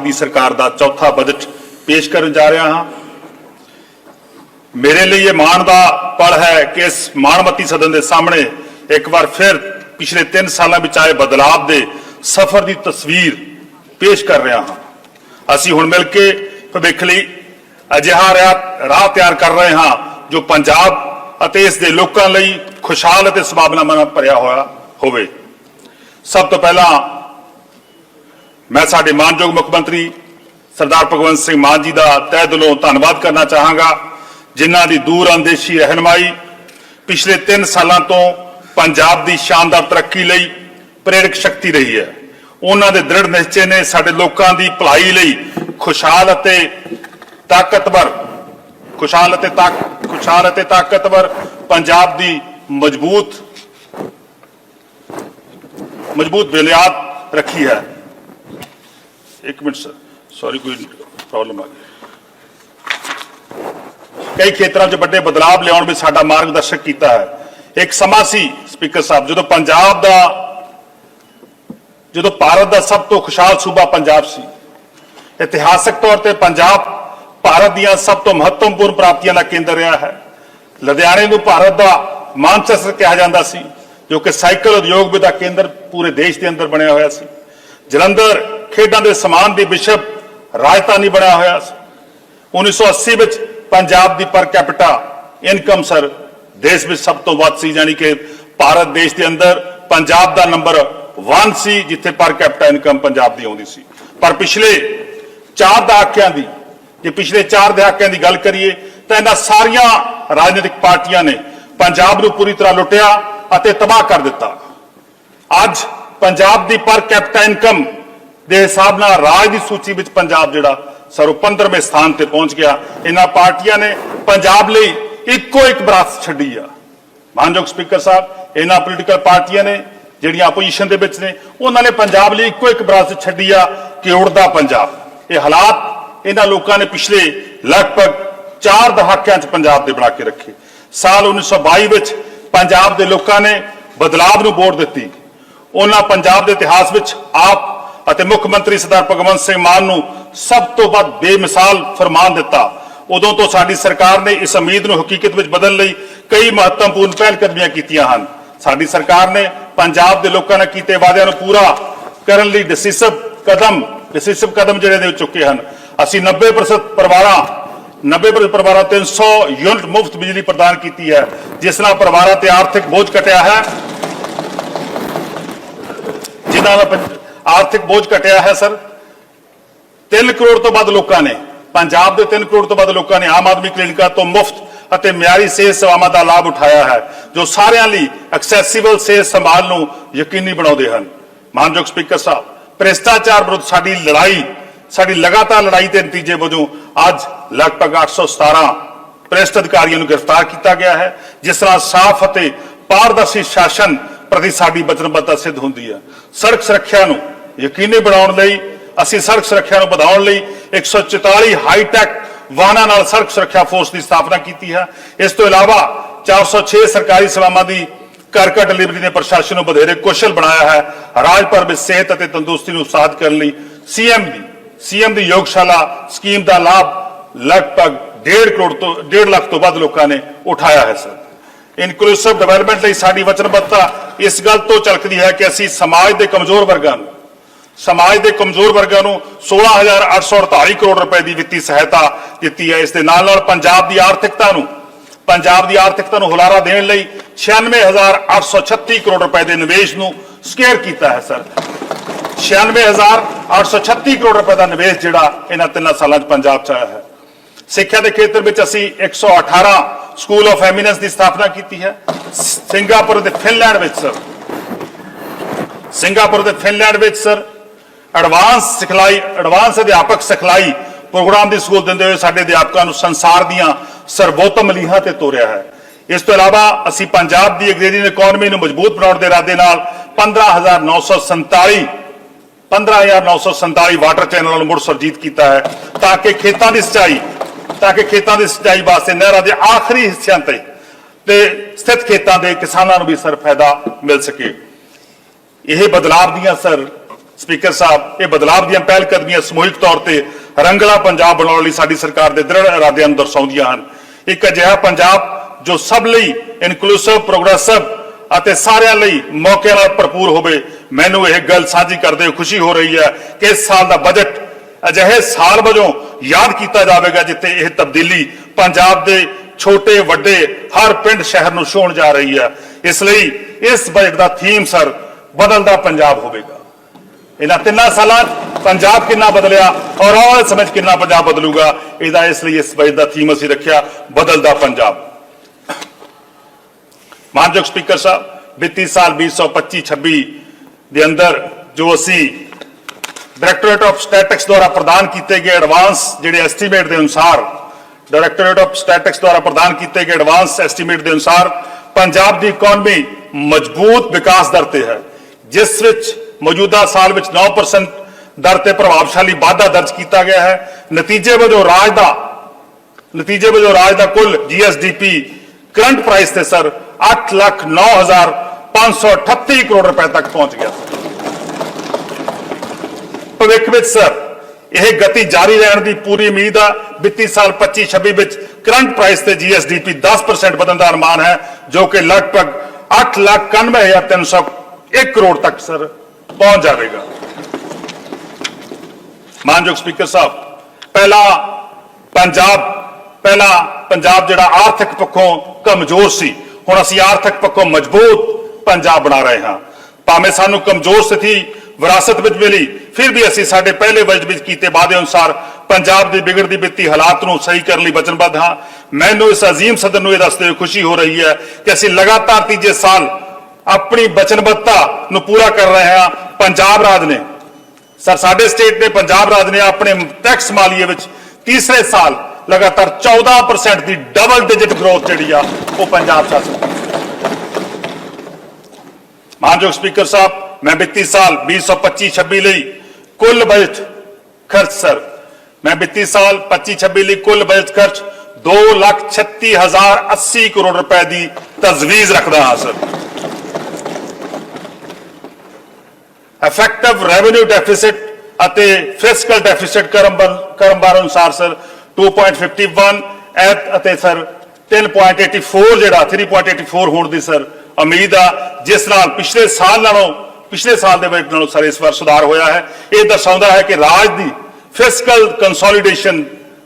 Party ਦੀ ਸਰਕਾਰ ਦਾ ਚੌਥਾ budget ਪੇਸ਼ ਕਰਨ ਜਾ ਰਿਹਾ ਹਾਂ। ਮੇਰੇ ਲਈ ਇਹ ਮਾਣ ਦਾ ਪਲ ਹੈ ਕਿ ਇਸ ਮਾਣਮੱਤੀ ਸਦਨ ਦੇ ਸਾਹਮਣੇ ਇੱਕ ਵਾਰ ਫਿਰ ਪਿਛਲੇ 3 ਸਾਲਾਂ ਵਿੱਚ ਆਏ ਬਦਲਾਅ ਦੇ ਸਫ਼ਰ ਦੀ ਤਸਵੀਰ ਪੇਸ਼ ਕਰ ਰਿਹਾ ਹਾਂ। ਅਸੀਂ ਹੁਣ ਮਿਲ ਕੇ ਭਵਿੱਖ ਲਈ ਅਜਿਹਾ ਰਾਹ ਰਾਹ ਤਿਆਰ ਕਰ ਰਹੇ ਹਾਂ ਜੋ ਪੰਜਾਬ ਅਤੇ ਇਸ ਦੇ ਲੋਕਾਂ ਲਈ ਖੁਸ਼ਹਾਲ ਅਤੇ ਸੁਭਾਵਨਾਵਾਂ ਨਾਲ ਭਰਿਆ ਹੋਇਆ ਹੋਵੇ। ਸਭ ਤੋਂ ਪਹਿਲਾਂ ਮੈਂ ਸਾਡੇ ਮਾਨਯੋਗ ਮੁੱਖ ਮੰਤਰੀ ਸਰਦਾਰ ਭਗਵੰਤ ਸਿੰਘ ਮਾਨ ਜੀ ਦਾ ਤਹਿ ਦਿਲੋਂ ਧੰਨਵਾਦ ਕਰਨਾ ਚਾਹਾਂਗਾ, ਜਿਨ੍ਹਾਂ ਦੀ ਦੂਰ ਅੰਦੇਸ਼ੀ ਰਹਿਨਮਾਈ ਪਿਛਲੇ 3 ਸਾਲਾਂ ਤੋਂ ਪੰਜਾਬ ਦੀ ਸ਼ਾਨਦਾਰ ਤਰੱਕੀ ਲਈ ਪ੍ਰੇਰਕ ਸ਼ਕਤੀ ਰਹੀ ਹੈ। ਉਹਨਾਂ ਦੇ ਦ੍ਰਿੜ ਨਿਸ਼ਚੇ ਨੇ ਸਾਡੇ ਲੋਕਾਂ ਦੀ ਭਲਾਈ ਲਈ ਖੁਸ਼ਹਾਲ ਅਤੇ ਤਾਕਤਵਰ, ਖੁਸ਼ਹਾਲ ਅਤੇ ਤਾਕ, ਖੁਸ਼ਹਾਲ ਅਤੇ ਤਾਕਤਵਰ ਪੰਜਾਬ ਦੀ ਮਜ਼ਬੂਤ ਮਜ਼ਬੂਤ ਬੁਨਿਆਦ ਰੱਖੀ ਹੈ। ਇੱਕ ਮਿੰਟ ਸਰ ਸੌਰੀ ਕੋਈ ਪ੍ਰੋਬਲਮ ਆ ਗਈ। ਕਈ ਖੇਤਰਾਂ 'ਚ ਵੱਡੇ ਬਦਲਾਅ ਲਿਆਉਣ ਵਿੱਚ ਸਾਡਾ ਮਾਰਗਦਰਸ਼ਕ ਕੀਤਾ ਹੈ। ਇੱਕ ਸਮਾਂ ਸੀ, ਸਪੀਕਰ ਸਾਹਿਬ, ਜਦੋਂ ਪੰਜਾਬ ਦਾ, ਜਦੋਂ ਭਾਰਤ ਦਾ ਸਭ ਤੋਂ ਖੁਸ਼ਹਾਲ ਸੂਬਾ ਪੰਜਾਬ ਸੀ। ਇਤਿਹਾਸਕ ਤੌਰ ਤੇ ਪੰਜਾਬ ਭਾਰਤ ਦੀਆਂ ਸਭ ਤੋਂ ਮਹੱਤਵਪੂਰਨ ਪ੍ਰਾਪਤੀਆਂ ਦਾ ਕੇਂਦਰ ਰਿਹਾ ਹੈ। ਲੁਧਿਆਣੇ ਨੂੰ ਭਾਰਤ ਦਾ ਮਾਨਚੈਸਟਰ ਕਿਹਾ ਜਾਂਦਾ ਸੀ, ਜੋ ਕਿ ਸਾਈਕਲ ਉਦਯੋਗ ਦਾ ਕੇਂਦਰ ਪੂਰੇ ਦੇਸ਼ ਦੇ ਅੰਦਰ ਬਣਿਆ ਹੋਇਆ ਸੀ। ਜਲੰਧਰ ਖੇਡਾਂ ਦੇ ਸਮਾਨ ਦੀ ਵਿਸ਼ਵ ਰਾਜਧਾਨੀ ਬਣਿਆ ਹੋਇਆ ਸੀ। 1980 ਵਿੱਚ ਪੰਜਾਬ ਦੀ ਪਰ ਕੈਪੀਟਾ ਇਨਕਮ ਸਰ ਦੇਸ਼ ਵਿੱਚ ਸਭ ਤੋਂ ਵੱਧ ਸੀ, ਯਾਨੀ ਕਿ ਭਾਰਤ ਦੇਸ਼ ਦੇ ਅੰਦਰ ਪੰਜਾਬ ਦਾ ਨੰਬਰ 1 ਸੀ, ਜਿੱਥੇ ਪਰ ਕੈਪੀਟਾ ਇਨਕਮ ਪੰਜਾਬ ਦੀ ਆਉਂਦੀ ਸੀ। ਪਰ ਪਿਛਲੇ 4 ਦਹਾਕਿਆਂ ਦੀ, ਜੇ ਪਿਛਲੇ 4 ਦਹਾਕਿਆਂ ਦੀ ਗੱਲ ਕਰੀਏ, ਤਾਂ ਇਹਨਾਂ ਸਾਰੀਆਂ ਰਾਜਨੀਤਿਕ ਪਾਰਟੀਆਂ ਨੇ ਪੰਜਾਬ ਨੂੰ ਪੂਰੀ ਤਰ੍ਹਾਂ ਲੁੱਟਿਆ ਅਤੇ ਤਬਾਹ ਕਰ ਦਿੱਤਾ। ਅੱਜ ਪੰਜਾਬ ਦੀ ਪਰ ਕੈਪੀਟਾ ਇਨਕਮ ਦੇ ਹਿਸਾਬ ਨਾਲ ਰਾਜ ਦੀ ਸੂਚੀ ਵਿੱਚ ਪੰਜਾਬ ਜਿਹੜਾ ਸਰੋ 15ਵੇਂ ਸਥਾਨ ਤੇ ਪਹੁੰਚ ਗਿਆ। ਇਹਨਾਂ ਪਾਰਟੀਆਂ ਨੇ ਪੰਜਾਬ ਲਈ ਇੱਕੋ ਇੱਕ ਵਿਰਾਸਤ ਛੱਡੀ ਆ। ਮਾਨਯੋਗ ਸਪੀਕਰ ਸਾਹਿਬ, ਇਹਨਾਂ ਪੋਲੀਟੀਕਲ ਪਾਰਟੀਆਂ ਨੇ, ਜਿਹੜੀਆਂ ਆਪੋਜੀਸ਼ਨ ਦੇ ਵਿੱਚ ਨੇ, ਉਹਨਾਂ ਨੇ ਪੰਜਾਬ ਲਈ ਇੱਕੋ ਇੱਕ ਵਿਰਾਸਤ ਛੱਡੀ ਆ ਕਿ ਉੜਦਾ ਪੰਜਾਬ। ਇਹ ਹਾਲਾਤ ਇਹਨਾਂ ਲੋਕਾਂ ਨੇ ਪਿਛਲੇ ਲਗਭਗ 4 ਦਹਾਕਿਆਂ 'ਚ ਪੰਜਾਬ ਦੇ ਬਣਾ ਕੇ ਰੱਖੇ। ਸਾਲ 1922 ਵਿੱਚ ਪੰਜਾਬ ਦੇ ਲੋਕਾਂ ਨੇ ਬਦਲਾਵ ਨੂੰ ਵੋਟ ਦਿੱਤੀ। ਉਹਨਾਂ ਪੰਜਾਬ ਦੇ ਇਤਿਹਾਸ ਵਿੱਚ ਆਪ ਅਤੇ ਮੁੱਖ ਮੰਤਰੀ ਸਰਦਾਰ ਭਗਵੰਤ ਸਿੰਘ ਮਾਨ ਨੂੰ ਸਭ ਤੋਂ ਵੱਧ ਬੇਮਿਸਾਲ ਫਰਮਾਨ ਦਿੱਤਾ। ਉਦੋਂ ਤੋਂ ਸਾਡੀ ਸਰਕਾਰ ਨੇ ਇਸ ਉਮੀਦ ਨੂੰ ਹਕੀਕਤ ਵਿੱਚ ਬਦਲਣ ਲਈ ਕਈ ਮਹੱਤਵਪੂਰਨ ਪਹਿਲਕਦਮੀਆਂ ਕੀਤੀਆਂ ਹਨ। ਸਾਡੀ ਸਰਕਾਰ ਨੇ ਪੰਜਾਬ ਦੇ ਲੋਕਾਂ ਨਾਲ ਕੀਤੇ ਵਾਅਦਿਆਂ ਨੂੰ ਪੂਰਾ ਕਰਨ ਲਈ ਡਿਸਿਸਿਵ ਕਦਮ ਡਿਸਿਸਿਵ ਕਦਮ ਜਿਹੜੇ ਦੇ ਚੁੱਕੇ ਹਨ। ਅਸੀਂ 90% ਪਰਿਵਾਰਾਂ 90% ਪਰਿਵਾਰਾਂ 300 ਯੂਨਿਟ ਮੁਫਤ ਬਿਜਲੀ ਪ੍ਰਦਾਨ ਕੀਤੀ ਹੈ, ਜਿਸ ਨਾਲ ਪਰਿਵਾਰਾਂ ਤੇ ਆਰਥਿਕ ਬੋਝ ਘਟਿਆ ਹੈ। ਜਿਨ੍ਹਾਂ ਦਾ ਆਰਥਿਕ ਬੋਝ ਘਟਿਆ ਹੈ, ਸਰ। 3 ਕਰੋੜ ਤੋਂ ਵੱਧ ਲੋਕਾਂ ਨੇ, ਪੰਜਾਬ ਦੇ 3 ਕਰੋੜ ਤੋਂ ਵੱਧ ਲੋਕਾਂ ਨੇ ਆਮ ਆਦਮੀ ਕਲੀਨਿਕਾਂ ਤੋਂ ਮੁਫਤ ਅਤੇ ਮਿਆਰੀ ਸਿਹਤ ਸੇਵਾਵਾਂ ਦਾ ਲਾਭ ਉਠਾਇਆ ਹੈ, ਜੋ ਸਾਰਿਆਂ ਲਈ ਐਕਸੈਸਿਬਲ ਸਿਹਤ ਸੰਭਾਲ ਨੂੰ ਯਕੀਨੀ ਬਣਾਉਂਦੇ ਹਨ। ਮਾਨਯੋਗ ਸਪੀਕਰ ਸਾਹਿਬ, ਭ੍ਰਿਸ਼ਟਾਚਾਰ ਵਿਰੁੱਧ ਸਾਡੀ ਲੜਾਈ, ਸਾਡੀ ਲਗਾਤਾਰ ਲੜਾਈ ਦੇ ਨਤੀਜੇ ਵਜੋਂ ਅੱਜ ਲਗਭਗ 817 ਭ੍ਰਿਸ਼ਟ ਅਧਿਕਾਰੀਆਂ ਨੂੰ ਗ੍ਰਿਫਤਾਰ ਕੀਤਾ ਗਿਆ ਹੈ, ਜਿਸ ਤਰ੍ਹਾਂ ਸਾਫ਼ ਅਤੇ ਪਾਰਦਰਸ਼ੀ ਸ਼ਾਸਨ ਪ੍ਰਤੀ ਸਾਡੀ ਵਚਨਬੱਧਤਾ ਸਿੱਧ ਹੁੰਦੀ ਹੈ। ਸੜਕ ਸੁਰੱਖਿਆ ਨੂੰ ਯਕੀਨੀ ਬਣਾਉਣ ਲਈ, ਅਸੀਂ ਸੜਕ ਸੁਰੱਖਿਆ ਨੂੰ ਵਧਾਉਣ ਲਈ 144 ਹਾਈਟੈਕ ਵਾਹਨਾਂ ਨਾਲ ਸੜਕ ਸੁਰੱਖਿਆ ਫੋਰਸ ਦੀ ਸਥਾਪਨਾ ਕੀਤੀ ਹੈ। ਇਸ ਤੋਂ ਇਲਾਵਾ 406 ਸਰਕਾਰੀ ਸੇਵਾਵਾਂ ਦੀ ਘਰ ਘਰ ਡਿਲੀਵਰੀ ਨੇ ਪ੍ਰਸ਼ਾਸਨ ਨੂੰ ਵਧੇਰੇ ਕੁਸ਼ਲ ਬਣਾਇਆ ਹੈ। ਰਾਜ ਭਰ ਵਿੱਚ ਸਿਹਤ ਅਤੇ ਤੰਦਰੁਸਤੀ ਨੂੰ ਉਤਸ਼ਾਹਿਤ ਕਰਨ ਲਈ ਸੀਐਮ ਦੀ ਸੀਐਮ ਦੀ ਯੋਗਸ਼ਾਲਾ ਸਕੀਮ ਦਾ ਲਾਭ ਲਗਭਗ 1.5 ਕਰੋੜ ਤੋਂ 1.5 ਲੱਖ ਤੋਂ ਵੱਧ ਲੋਕਾਂ ਨੇ ਉਠਾਇਆ ਹੈ, ਸਰ। ਇਨਕਲੂਸਿਵ ਡਿਵੈਲਪਮੈਂਟ ਲਈ ਸਾਡੀ ਵਚਨਬੱਧਤਾ ਇਸ ਗੱਲ ਤੋਂ ਝਲਕਦੀ ਹੈ ਕਿ ਅਸੀਂ ਸਮਾਜ ਦੇ ਕਮਜ਼ੋਰ ਵਰਗਾਂ ਨੂੰ ਸਮਾਜ ਦੇ ਕਮਜ਼ੋਰ ਵਰਗਾਂ ਨੂੰ 16848 ਕਰੋੜ ਰੁਪਏ ਦੀ ਵਿੱਤੀ ਸਹਾਇਤਾ ਦਿੱਤੀ ਹੈ। ਇਸ ਦੇ ਨਾਲ ਨਾਲ ਪੰਜਾਬ ਦੀ ਆਰਥਿਕਤਾ ਨੂੰ, ਪੰਜਾਬ ਦੀ ਆਰਥਿਕਤਾ ਨੂੰ ਹੁਲਾਰਾ ਦੇਣ ਲਈ 96836 ਕਰੋੜ ਰੁਪਏ ਦੇ ਨਿਵੇਸ਼ ਨੂੰ ਸਕੇਅਰ ਕੀਤਾ ਹੈ, ਸਰ। 96836 ਕਰੋੜ ਰੁਪਏ ਦਾ ਨਿਵੇਸ਼ ਜਿਹੜਾ ਇਹਨਾਂ ਤਿੰਨਾਂ ਸਾਲਾਂ 'ਚ ਪੰਜਾਬ 'ਚ ਆਇਆ ਹੈ। ਸਿੱਖਿਆ ਦੇ ਖੇਤਰ ਵਿੱਚ ਅਸੀਂ 118 ਸਕੂਲ ਆਫ ਐਮੀਨੈਂਸ ਦੀ ਸਥਾਪਨਾ ਕੀਤੀ ਹੈ। ਸਿੰਗਾਪੁਰ ਤੇ ਫਿਨਲੈਂਡ ਵਿੱਚ, ਸਰ। ਸਿੰਗਾਪੁਰ ਤੇ ਫਿਨਲੈਂਡ ਵਿੱਚ, ਸਰ। ਐਡਵਾਂਸ ਸਿਖਲਾਈ, ਐਡਵਾਂਸ ਅਧਿਆਪਕ ਸਿਖਲਾਈ ਪ੍ਰੋਗਰਾਮ ਦੀ ਸਹੂਲਤ ਦਿੰਦੇ ਹੋਏ ਸਾਡੇ ਅਧਿਆਪਕਾਂ ਨੂੰ ਸੰਸਾਰ ਦੀਆਂ ਸਰਵੋਤਮ ਲੀਹਾਂ ਤੇ ਤੋਰਿਆ ਹੈ। ਇਸ ਤੋਂ ਇਲਾਵਾ ਅਸੀਂ ਪੰਜਾਬ ਦੀ ਐਗਰੀਰੀਅਨ ਇਕਨੋਮੀ ਨੂੰ ਮਜ਼ਬੂਤ ਬਣਾਉਣ ਦੇ ਇਰਾਦੇ ਨਾਲ 15947 15947 ਵਾਟਰ ਚੈਨਲਾਂ ਨੂੰ ਮੁੜ ਸਰਜੀਤ ਕੀਤਾ ਹੈ ਤਾਂ ਕਿ ਖੇਤਾਂ ਦੀ ਸਿੰਚਾਈ, ਤਾਂ ਕਿ ਖੇਤਾਂ ਦੀ ਸਿੰਚਾਈ ਵਾਸਤੇ ਨਹਿਰਾਂ ਦੇ ਆਖਰੀ ਹਿੱਸਿਆਂ ਤੇ ਤੇ ਸਥਿਤ ਖੇਤਾਂ ਦੇ ਕਿਸਾਨਾਂ ਨੂੰ ਵੀ ਸਰ ਫਾਇਦਾ ਮਿਲ ਸਕੇ। ਇਹ ਬਦਲਾਵ ਦੀਆਂ ਸਰ ਸਪੀਕਰ ਸਾਹਿਬ, ਇਹ ਬਦਲਾਅ ਦੀਆਂ ਪਹਿਲ ਕਦਮੀਆਂ ਸਮੂਹਿਕ ਤੌਰ ਤੇ ਰੰਗਲਾ ਪੰਜਾਬ ਬਣਾਉਣ ਲਈ ਸਾਡੀ ਸਰਕਾਰ ਦੇ ਦ੍ਰਿੜ ਇਰਾਦਿਆਂ ਨੂੰ ਦਰਸਾਉਂਦੀਆਂ ਹਨ। ਇੱਕ ਅਜਿਹਾ ਪੰਜਾਬ ਜੋ ਸਭ ਲਈ ਇਨਕਲੂਸਿਵ ਪ੍ਰੋਗਰੈਸਿਵ ਅਤੇ ਸਾਰਿਆਂ ਲਈ ਮੌਕੇ ਨਾਲ ਭਰਪੂਰ ਹੋਵੇ, ਮੈਨੂੰ ਇਹ ਗੱਲ ਸਾਂਝੀ ਕਰਦੇ ਹੋਏ ਖੁਸ਼ੀ ਹੋ ਰਹੀ ਹੈ ਕਿ ਇਸ ਸਾਲ ਦਾ ਬਜਟ ਅਜਿਹੇ ਸਾਲ ਵਜੋਂ ਯਾਦ ਕੀਤਾ ਜਾਵੇਗਾ ਜਿੱਥੇ ਇਹ ਤਬਦੀਲੀ ਪੰਜਾਬ ਦੇ ਛੋਟੇ, ਵੱਡੇ, ਹਰ ਪਿੰਡ, ਸ਼ਹਿਰ ਨੂੰ ਛੋਣ ਜਾ ਰਹੀ ਹੈ। ਇਸ ਲਈ ਇਸ ਬਜਟ ਦਾ ਥੀਮ ਸਰ ਬਦਲਦਾ ਪੰਜਾਬ ਹੋਵੇਗਾ। ਇਹਨਾਂ ਤਿੰਨਾਂ ਸਾਲਾਂ ਪੰਜਾਬ ਕਿੰਨਾ ਬਦਲਿਆ ਔਰ ਆਉਣ ਵਾਲੇ ਸਮੇਂ 'ਚ ਕਿੰਨਾ ਪੰਜਾਬ ਬਦਲੂਗਾ, ਇਹਦਾ ਇਸ ਲਈ ਇਸ ਬਜਟ ਦਾ ਥੀਮ ਅਸੀਂ ਰੱਖਿਆ, ਬਦਲਦਾ ਪੰਜਾਬ। ਮਾਨਯੋਗ ਸਪੀਕਰ ਸਾਹਿਬ, ਵਿੱਤੀ ਸਾਲ 2025-26 ਦੇ ਅੰਦਰ ਜੋ ਅਸੀਂ ਡਾਇਰੈਕਟੋਰੇਟ ਆਫ ਸਟੈਟਿਕਸ ਦੁਆਰਾ ਪ੍ਰਦਾਨ ਕੀਤੇ ਗਏ ਐਡਵਾਂਸ ਜਿਹੜੇ ਐਸਟੀਮੇਟ ਦੇ ਅਨੁਸਾਰ ਡਾਇਰੈਕਟੋਰੇਟ ਆਫ ਸਟੈਟਿਕਸ ਦੁਆਰਾ ਪ੍ਰਦਾਨ ਕੀਤੇ ਗਏ ਐਡਵਾਂਸ ਐਸਟੀਮੇਟ ਦੇ ਅਨੁਸਾਰ, ਪੰਜਾਬ ਦੀ ਇਕਨੋਮੀ ਮਜ਼ਬੂਤ ਵਿਕਾਸ ਦਰ ਤੇ ਹੈ, ਜਿਸ ਵਿੱਚ ਮੌਜੂਦਾ ਸਾਲ ਵਿੱਚ 9% ਦਰ ਤੇ ਪ੍ਰਭਾਵਸ਼ਾਲੀ ਵਾਧਾ ਦਰਜ ਕੀਤਾ ਗਿਆ ਹੈ ਨਤੀਜੇ ਵਜੋਂ ਰਾਜ ਦਾ ਨਤੀਜੇ ਵਜੋਂ ਰਾਜ ਦਾ ਕੁੱਲ ਜੀਐਸਡੀਪੀ ਕਰੰਟ ਪ੍ਰਾਈਸ ਤੇ ਸਰ 8 ਲੱਖ 9538 ਕਰੋੜ ਰੁਪਏ ਤੱਕ ਪਹੁੰਚ ਗਿਆ ਸਰ ਭਵਿੱਖ ਵਿੱਚ ਸਰ ਇਹ ਗਤੀ ਜਾਰੀ ਰਹਿਣ ਦੀ ਪੂਰੀ ਉਮੀਦ ਆ ਵਿੱਤੀ ਸਾਲ 25-26 ਵਿੱਚ ਕਰੰਟ ਪ੍ਰਾਈਸ ਤੇ ਜੀਐਸਡੀਪੀ 10% ਵਧਣ ਦਾ ਅਨੁਮਾਨ ਹੈ ਜੋ ਕਿ ਲਗਭਗ 8,91,301 ਕਰੋੜ ਤੱਕ ਸਰ ਪਹੁੰਚ ਜਾਵੇਗਾ। ਮਾਨਯੋਗ ਸਪੀਕਰ ਸਾਹਿਬ, ਪਹਿਲਾ ਪੰਜਾਬ ਪਹਿਲਾ ਪੰਜਾਬ ਜਿਹੜਾ ਆਰਥਿਕ ਪੱਖੋਂ ਕਮਜ਼ੋਰ ਸੀ, ਹੁਣ ਅਸੀਂ ਆਰਥਿਕ ਪੱਖੋਂ ਮਜ਼ਬੂਤ ਪੰਜਾਬ ਬਣਾ ਰਹੇ ਹਾਂ। ਭਾਵੇਂ ਸਾਨੂੰ ਕਮਜ਼ੋਰ ਸਥਿਤੀ ਵਿਰਾਸਤ ਵਿੱਚ ਮਿਲੀ, ਫਿਰ ਵੀ ਅਸੀਂ ਸਾਡੇ ਪਹਿਲੇ ਬਜਟ ਵਿੱਚ ਕੀਤੇ ਵਾਅਦੇ ਅਨੁਸਾਰ ਪੰਜਾਬ ਦੀ ਵਿਗੜਦੀ ਵਿੱਤੀ ਹਾਲਾਤ ਨੂੰ ਸਹੀ ਕਰਨ ਲਈ ਵਚਨਬੱਧ ਹਾਂ। ਮੈਨੂੰ ਇਸ ਅਜ਼ੀਮ ਸਦਨ ਨੂੰ ਇਹ ਦੱਸਦੇ ਹੋਏ ਖੁਸ਼ੀ ਹੋ ਰਹੀ ਹੈ ਕਿ ਅਸੀਂ ਲਗਾਤਾਰ ਤੀਜੇ ਸਾਲ ਆਪਣੀ ਵਚਨਬੱਧਤਾ ਨੂੰ ਪੂਰਾ ਕਰ ਰਹੇ ਹਾਂ। ਪੰਜਾਬ ਰਾਜ ਨੇ ਸਰ ਸਾਡੇ ਸਟੇਟ ਨੇ ਪੰਜਾਬ ਰਾਜ ਨੇ ਆਪਣੇ ਟੈਕਸ ਮਾਲੀਏ ਵਿੱਚ ਤੀਸਰੇ ਸਾਲ ਲਗਾਤਾਰ 14% ਦੀ ਡਬਲ ਡਿਜਿਟ ਗਰੋਥ ਜਿਹੜੀ ਆ ਉਹ ਪੰਜਾਬ ਸ਼ਾਸਨ ਮਾਨਯੋਗ ਸਪੀਕਰ ਸਾਹਿਬ ਮੈਂ ਵਿੱਤੀ ਸਾਲ 2025-26 ਲਈ ਕੁੱਲ ਬਜਟ ਖਰਚ ਸਰ ਮੈਂ ਵਿੱਤੀ ਸਾਲ 25-26 ਲਈ ਕੁੱਲ ਬਜਟ ਖਰਚ 2,36,080 ਕਰੋੜ ਰੁਪਏ ਦੀ ਤਜਵੀਜ਼ ਰੱਖਦਾ ਹਾਂ ਸਰ। ਇਫੈਕਟਿਵ ਰੈਵਨਿਊ ਡੈਫਿਸਿਟ ਅਤੇ ਫਿਸਕਲ ਡੈਫਿਸਿਟ ਕਰਮਬਾਰ ਅਨੁਸਾਰ ਸਰ 2.51 ਅਤੇ ਸਰ 10.84 ਜਿਹੜਾ 3.84 ਹੋਣ ਦੀ ਸਰ ਉਮੀਦ ਆ, ਜਿਸ ਨਾਲ ਪਿਛਲੇ ਸਾਲ ਨਾਲੋਂ, ਪਿਛਲੇ ਸਾਲ ਦੇ ਬਜਟ ਨਾਲੋਂ ਸਰ ਇਸ ਵਾਰ ਸੁਧਾਰ ਹੋਇਆ ਹੈ। ਇਹ ਦਰਸਾਉਂਦਾ ਹੈ ਕਿ ਰਾਜ ਦੀ ਫਿਸਕਲ ਕੰਸੋਲੀਡੇਸ਼ਨ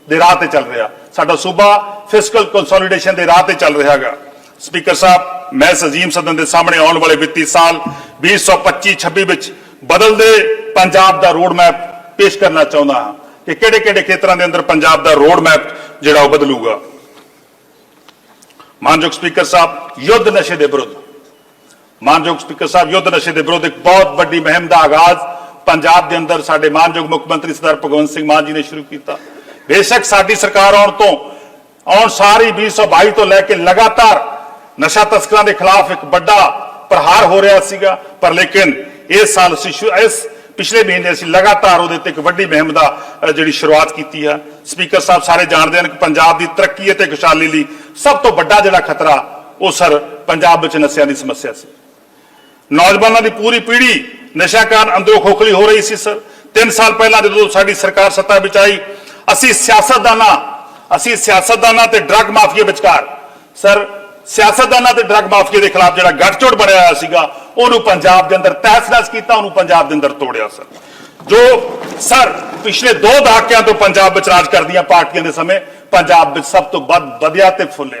ਦੇ ਰਾਹ ਤੇ ਚੱਲ ਰਿਹਾ। ਸਾਡਾ ਸੂਬਾ ਫਿਸਕਲ ਕੰਸੋਲੀਡੇਸ਼ਨ ਦੇ ਰਾਹ ਤੇ ਚੱਲ ਰਿਹਾ ਹੈਗਾ। ਸਪੀਕਰ ਸਾਹਿਬ, ਮੈਂ ਇਸ ਸਦਨ ਦੇ ਸਾਹਮਣੇ ਆਉਣ ਵਾਲੇ ਵਿੱਤੀ ਸਾਲ 2025-26 ਵਿੱਚ ਬਦਲਦੇ ਪੰਜਾਬ ਦਾ ਰੋਡ ਮੈਪ ਪੇਸ਼ ਕਰਨਾ ਚਾਹੁੰਦਾ ਹਾਂ ਕਿ ਕਿਹੜੇ ਕਿਹੜੇ ਖੇਤਰਾਂ ਦੇ ਅੰਦਰ ਪੰਜਾਬ ਦਾ ਰੋਡ ਮੈਪ ਜਿਹੜਾ ਉਹ ਬਦਲੂਗਾ ਮਾਨਯੋਗ ਸਪੀਕਰ ਸਾਹਿਬ ਯੁੱਧ ਨਸ਼ੇ ਦੇ ਵਿਰੁੱਧ ਮਾਨਯੋਗ ਸਪੀਕਰ ਸਾਹਿਬ ਯੁੱਧ ਨਸ਼ੇ ਦੇ ਵਿਰੁੱਧ ਇੱਕ ਬਹੁਤ ਵੱਡੀ ਮੁਹਿੰਮ ਦਾ ਆਗਾਜ਼ ਪੰਜਾਬ ਦੇ ਅੰਦਰ ਸਾਡੇ ਮਾਨਯੋਗ ਮੁੱਖ ਮੰਤਰੀ ਸਰਦਾਰ ਭਗਵੰਤ ਸਿੰਘ ਮਾਨ ਜੀ ਨੇ ਸ਼ੁਰੂ ਕੀਤਾ ਬੇਸ਼ੱਕ ਸਾਡੀ ਸਰਕਾਰ ਆਉਣ ਤੋਂ ਆਉਣ ਸਾਰੀ 2022 ਤੋਂ ਲੈ ਕੇ ਲਗਾਤਾਰ ਨਸ਼ਾ ਤਸਕਰਾਂ ਦੇ ਖਿਲਾਫ ਇੱਕ ਵੱਡਾ ਪ੍ਰਹਾਰ ਹੋ ਰਿਹਾ ਸੀਗਾ ਪਰ ਲੇਕਿਨ ਇਸ ਸਾਲ ਅਸੀਂ ਇਸ ਪਿਛਲੇ ਮਹੀਨੇ ਅਸੀਂ ਲਗਾਤਾਰ ਉਹਦੇ ਤੇ ਇੱਕ ਵੱਡੀ ਮੁਹਿੰਮ ਦਾ ਜਿਹੜੀ ਸ਼ੁਰੂਆਤ ਕੀਤੀ ਹੈ ਸਪੀਕਰ ਸਾਹਿਬ ਸਾਰੇ ਜਾਣਦੇ ਹਨ ਕਿ ਪੰਜਾਬ ਦੀ ਤਰੱਕੀ ਅਤੇ ਖੁਸ਼ਹਾਲੀ ਲਈ ਸਭ ਤੋਂ ਵੱਡਾ ਜਿਹੜਾ ਖਤਰਾ, ਉਹ ਸਰ ਪੰਜਾਬ ਵਿੱਚ ਨਸ਼ਿਆਂ ਦੀ ਸਮੱਸਿਆ ਸੀ। ਨੌਜਵਾਨਾਂ ਦੀ ਪੂਰੀ ਪੀੜ੍ਹੀ ਨਸ਼ਾ ਕਾਰਨ ਅੰਦਰੋਂ ਖੋਖਲੀ ਹੋ ਰਹੀ ਸੀ, ਸਰ। 3 ਸਾਲ ਪਹਿਲਾਂ ਜਦੋਂ ਸਾਡੀ ਸਰਕਾਰ ਸੱਤਾ ਵਿੱਚ ਆਈ, ਅਸੀਂ ਸਿਆਸਤਦਾਨਾਂ ਅਸੀਂ ਸਿਆਸਤਦਾਨਾਂ ਤੇ ਡਰੱਗ ਮਾਫੀਆ ਵਿਚਕਾਰ, ਸਰ ਸਿਆਸਤਦਾਨਾਂ ਤੇ ਡਰੱਗ ਮਾਫੀਆ ਦੇ ਖਿਲਾਫ ਜਿਹੜਾ ਗੱਠਜੋੜ ਬਣਿਆ ਹੋਇਆ ਸੀਗਾ, ਉਹਨੂੰ ਪੰਜਾਬ ਦੇ ਅੰਦਰ ਤਹਿਸ-ਨਹਿਸ ਕੀਤਾ, ਉਹਨੂੰ ਪੰਜਾਬ ਦੇ ਅੰਦਰ ਤੋੜਿਆ ਸਰ। ਜੋ ਸਰ ਪਿਛਲੇ ਦੋ ਦਹਾਕਿਆਂ ਤੋਂ ਪੰਜਾਬ ਵਿੱਚ ਰਾਜ ਕਰਦੀਆਂ ਪਾਰਟੀਆਂ ਦੇ ਸਮੇਂ, ਪੰਜਾਬ ਵਿੱਚ ਸਭ ਤੋਂ ਵੱਧ ਵਧਿਆ ਤੇ ਫੁੱਲਿਆ